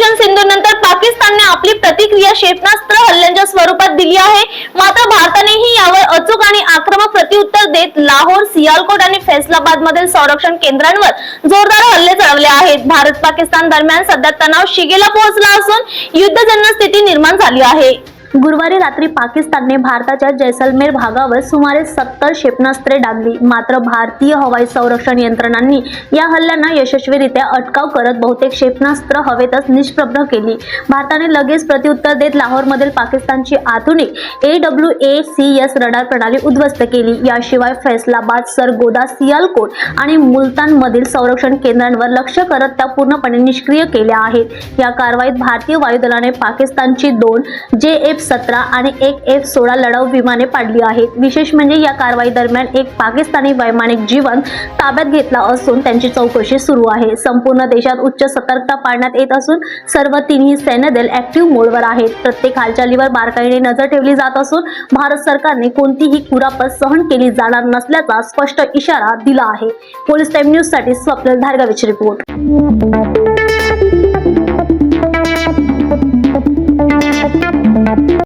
सिंधू नंतर पाकिस्तानने आपली प्रतिक्रिया क्षेपणास्त्र हल्ल्यांच्या स्वरूपात दिली आहे. मात्र भारतानेही यावर अचूक आणि आक्रमक प्रत्युत्तर देत लाहोर सियालकोट आणि फैसलाबाद मधील संरक्षण केंद्रांवर जोरदार हल्ले चढवले आहेत. भारत पाकिस्तान दरम्यान सध्या तणाव शिगेला पोहोचला असून युद्धजन्य स्थिती निर्माण झाली आहे. गुरुवारी रात्री पाकिस्तानने भारताच्या जैसलमेर भागावर सुमारे सत्तर क्षेपणास्त्रे डागली. मात्र भारतीय हवाई संरक्षण यंत्रणांनी या हल्ल्यांना यशस्वीरित्या अटकाव करत बहुतेक क्षेपणास्त्र हवेतच निष्प्रभ केली. भारताने लगेच प्रत्युत्तर देत लाहोरमधील पाकिस्तानची आधुनिक A W A C S radar प्रणाली उद्ध्वस्त केली. याशिवाय फैसलाबाद सरगोदा सियालकोट आणि मुलतानमधील संरक्षण केंद्रांवर लक्ष करत त्या पूर्णपणे निष्क्रिय केल्या आहेत. या कारवाईत भारतीय वायुदलाने पाकिस्तानची दोन जे एफ सतरा आणि एक एफ सोळा लढाऊ विमाने पाडली आहेत. विशेष म्हणजे या कारवाई दरम्यान एक पाकिस्तानी वैमानिक जीवन ताब्यात घेतला असून त्यांची चौकशी सुरू आहे. संपूर्ण देशात उच्च सतर्कता पाळण्यात येत असून सर्व तिन्ही सैन्यदल ऍक्टिव्ह मोडवर आहेत. प्रत्येक हालचालीवर बारकाईने नजर ठेवली जात असून भारत सरकारने कोणतीही कुरापत सहन केली जाणार नसल्याचा स्पष्ट इशारा दिला आहे. पोलीस टाइम न्यूजसाठी स्वप्नील धारगावीची रिपोर्ट.